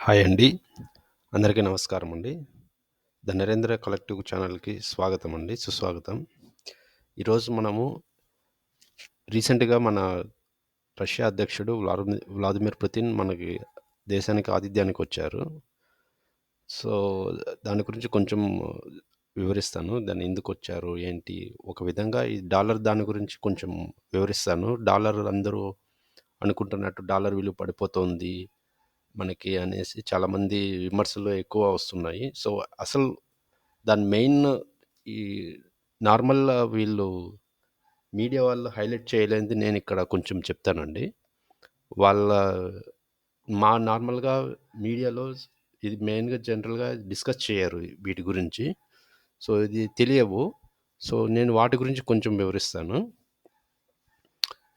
Hi అండి. అందరికీ నమస్కారం అండి. ద నరేంద్ర కలెక్టివ్ ఛానల్‌కి స్వాగతం అండి. సుస్వాగతం. ఈరోజు మనము రీసెంట్‌గా మన రష్యా అధ్యక్షుడు వ్లాదిమి వ్లాదిమిర్ పుతిన్ మనకి దేశానికి ఆతిథ్యానికి వచ్చారు. సో, దాని గురించి కొంచెం వివరిస్తాను. దాన్ని ఎందుకు వచ్చారు ఏంటి? ఒక విధంగా ఈ డాలర్ దాని గురించి కొంచెం వివరిస్తాను. డాలర్ అందరూ అనుకుంటున్నట్టు డాలర్ విలువ పడిపోతోంది మనకి అనేసి చాలామంది విమర్శలు ఎక్కువ వస్తున్నాయి. సో, అసలు దాని మెయిన్ ఈ నార్మల్ వీళ్ళు మీడియా వాళ్ళు హైలైట్ చేయలేనిది నేనిక్కడ కొంచెం చెప్తానండి. వాళ్ళ మా నార్మల్‌గా మీడియాలో ఇది మెయిన్‌గా జనరల్‌గా డిస్కస్ చేయరు వీటి గురించి. సో, ఇది తెలియవు. సో, నేను వాటి గురించి కొంచెం వివరిస్తాను.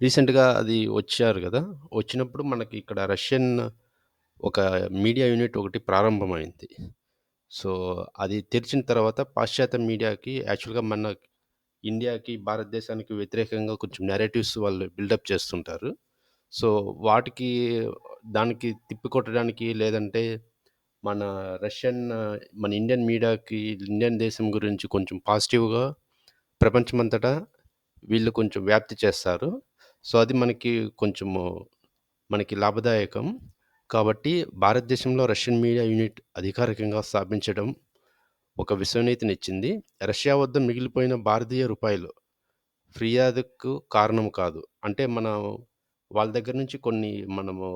రీసెంట్‌గా అది వచ్చారు గదా! వచ్చినప్పుడు మనకి ఇక్కడ రష్యన్ ఒక మీడియా యూనిట్ ఒకటి ప్రారంభమైంది. సో, అది తెరిచిన తర్వాత పాశ్చాత్య మీడియాకి యాక్చువల్‌గా మన ఇండియాకి, భారతదేశానికి వ్యతిరేకంగా కొంచెం నేరేటివ్స్ వాళ్ళు బిల్డప్ చేస్తుంటారు. సో, వాటికి దానికి తిప్పికొట్టడానికి లేదంటే మన రష్యన్ మన ఇండియన్ మీడియాకి ఇండియన్ దేశం గురించి కొంచెం పాజిటివ్‌గా ప్రపంచమంతటా వీళ్ళు కొంచెం వ్యాప్తి చేస్తారు. సో, అది మనకి కొంచెము మనకి లాభదాయకం. కాబట్టి భారతదేశంలో రష్యన్ మీడియా యూనిట్ అధికారికంగా స్థాపించడం ఒక విశ్వనీతినిచ్చింది. రష్యా వద్ద మిగిలిపోయిన భారతీయ రూపాయలు ఫిర్యాదుకు కారణం కాదు. అంటే మనం వాళ్ళ దగ్గర నుంచి కొన్ని మనము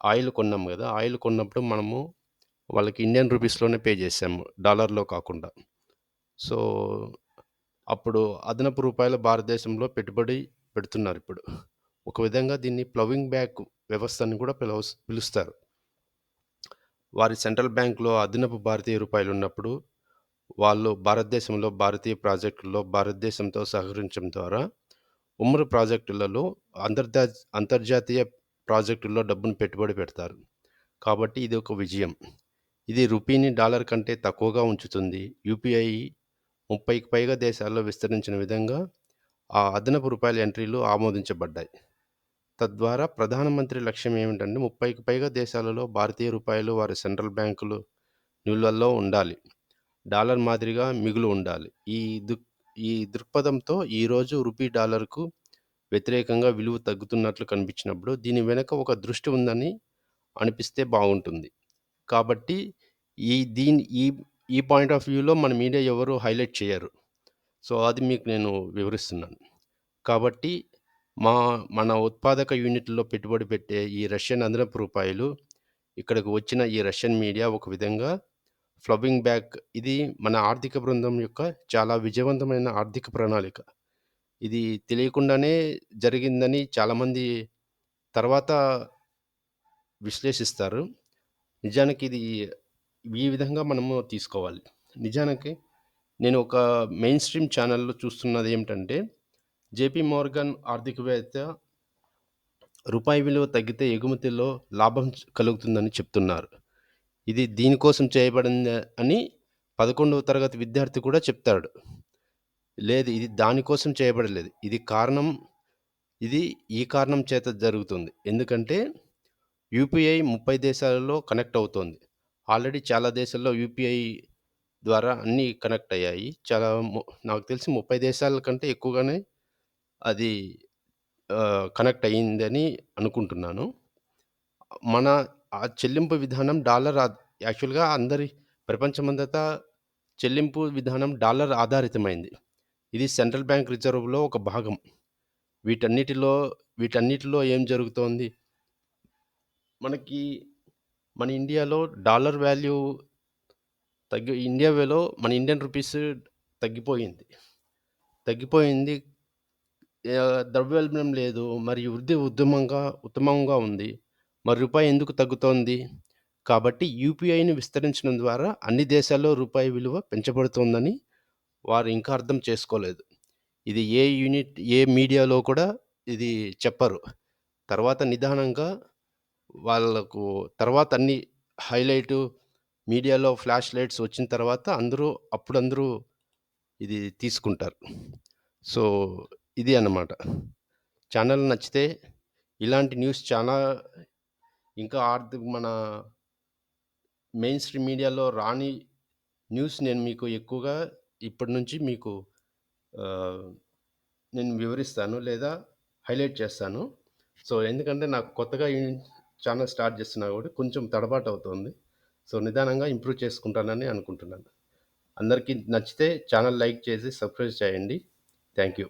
ఆయిల్ కొన్నాము కదా ఆయిల్ కొన్నప్పుడు మనము వాళ్ళకి ఇండియన్ రూపీస్‌లోనే పే చేసాము. డాలర్‌లో కాకుండా. సో, అప్పుడు అదనపు రూపాయలు భారతదేశంలో పెట్టుబడి పెడుతున్నారు ఇప్పుడు ఒక విధంగా దీన్ని ప్లవింగ్ బ్యాక్ వ్యవస్థను కూడా పిలవ పిలుస్తారు. వారి సెంట్రల్ బ్యాంకులో అదనపు భారతీయ రూపాయలు ఉన్నప్పుడు వాళ్ళు భారతదేశంలో భారతీయ ప్రాజెక్టుల్లో భారతదేశంతో సహకరించడం ద్వారా ఉమ్మడి ప్రాజెక్టులలో అంతర్జా అంతర్జాతీయ ప్రాజెక్టుల్లో డబ్బును పెట్టుబడి పెడతారు. కాబట్టి ఇది ఒక విజయం. ఇది రూపీని డాలర్ కంటే తక్కువగా ఉంచుతుంది. యూపీఐ 30కి పైగా దేశాల్లో విస్తరించిన విధంగా ఆ అదనపు రూపాయల ఎంట్రీలు ఆమోదించబడ్డాయి. తద్వారా ప్రధానమంత్రి లక్ష్యం ఏమిటంటే 30కి పైగా దేశాలలో భారతీయ రూపాయలు వారి సెంట్రల్ బ్యాంకులు నిల్వల్లో ఉండాలి. డాలర్ మాదిరిగా మిగులు ఉండాలి. ఈ దృక్ ఈ దృక్పథంతో ఈరోజు రూపీ డాలర్‌కు వ్యతిరేకంగా విలువ తగ్గుతున్నట్లు కనిపించినప్పుడు దీని వెనుక ఒక దృష్టి ఉందని అనిపిస్తే బాగుంటుంది. కాబట్టి ఈ దీని ఈ ఈ పాయింట్ ఆఫ్ వ్యూలో మన మీడియా ఎవరు హైలైట్ చేయరు. సో, అది మీకు నేను వివరిస్తున్నాను. కాబట్టి మా మన ఉత్పాదక యూనిట్‌లో పెట్టుబడి పెట్టే ఈ రష్యన్ అదనపు రూపాయలు ఇక్కడికి వచ్చిన ఈ రష్యన్ మీడియా ఒక విధంగా ఫ్లవింగ్ బ్యాక్ ఇది మన ఆర్థిక బృందం యొక్క చాలా విజయవంతమైన ఆర్థిక ప్రణాళిక. ఇది తెలియకుండానే జరిగిందని చాలామంది తర్వాత విశ్లేషిస్తారు. నిజానికి ఇది ఈ విధంగా మనము తీసుకోవాలి. నిజానికి నేను ఒక మెయిన్ స్ట్రీమ్ ఛానెల్‌లో చూస్తున్నది ఏమిటంటే, జేపీ మోర్గన్ ఆర్థికవేత్త రూపాయి విలువ తగ్గితే ఎగుమతిలో లాభం కలుగుతుందని చెప్తున్నారు. ఇది దీనికోసం చేయబడింది అని 11వ తరగతి విద్యార్థి కూడా చెప్తాడు. లేదు ఇది దానికోసం చేయబడలేదు. ఇది కారణం ఇది ఈ కారణం చేత జరుగుతుంది. ఎందుకంటే యూపీఐ 30 దేశాలలో కనెక్ట్ అవుతోంది. ఆల్రెడీ చాలా దేశాల్లో యూపీఐ ద్వారా అన్నీ కనెక్ట్ అయ్యాయి. చాలా నాకు తెలిసి 30 దేశాల కంటే ఎక్కువగానే అది కనెక్ట్ అయ్యిందని అనుకుంటున్నాను. మన ఆ చెల్లింపు విధానం డాలర్ ఆద్ యాక్చువల్‌గా అందరి ప్రపంచమంతటా చెల్లింపు విధానం డాలర్ ఆధారితమైంది. ఇది సెంట్రల్ బ్యాంక్ రిజర్వ్‌లో ఒక భాగం. వీటన్నిటిలో వీటన్నిటిలో ఏం జరుగుతోంది? మనకి మన ఇండియాలో డాలర్ వాల్యూ తగ్గి ఇండియాలో మన ఇండియన్ రూపీస్ తగ్గిపోయింది. తగ్గిపోయింది. ఆహ్, ద్రవ్యోల్బణం లేదు. మరియు వృద్ధి ఉద్యమంగా ఉత్తమంగా ఉంది. మరి రూపాయి ఎందుకు తగ్గుతోంది? కాబట్టి యూపీఐని విస్తరించడం ద్వారా అన్ని దేశాల్లో రూపాయి విలువ పెంచబడుతోందని వారు ఇంకా అర్థం చేసుకోలేదు. ఇది ఏ యూనిట్ ఏ మీడియాలో కూడా ఇది చెప్పరు. తర్వాత నిదానంగా వాళ్ళకు తర్వాత అన్ని హైలైటు మీడియాలో ఫ్లాష్ లైట్స్ వచ్చిన తర్వాత అందరూ అప్పుడందరూ ఇది తీసుకుంటారు. సో, ఇది అన్నమాట. ఛానల్ నచ్చితే ఇలాంటి న్యూస్ చాలా ఇంకా ఆర్థిక మన మెయిన్ స్ట్రీమ్ మీడియాలో రాని న్యూస్ నేను మీకు ఎక్కువగా ఇప్పటి నుంచి మీకు ఆహ్, నేను వివరిస్తాను లేదా హైలైట్ చేస్తాను. సో, ఎందుకంటే నాకు కొత్తగా ఈ స్టార్ట్ చేస్తున్నా కాబట్టి కొంచెం తడబాటు అవుతోంది. సో, నిదానంగా ఇంప్రూవ్ చేసుకుంటానని అనుకుంటున్నాను. అందరికీ నచ్చితే ఛానల్ లైక్ చేసి సబ్స్క్రైబ్ చేయండి. Thank you.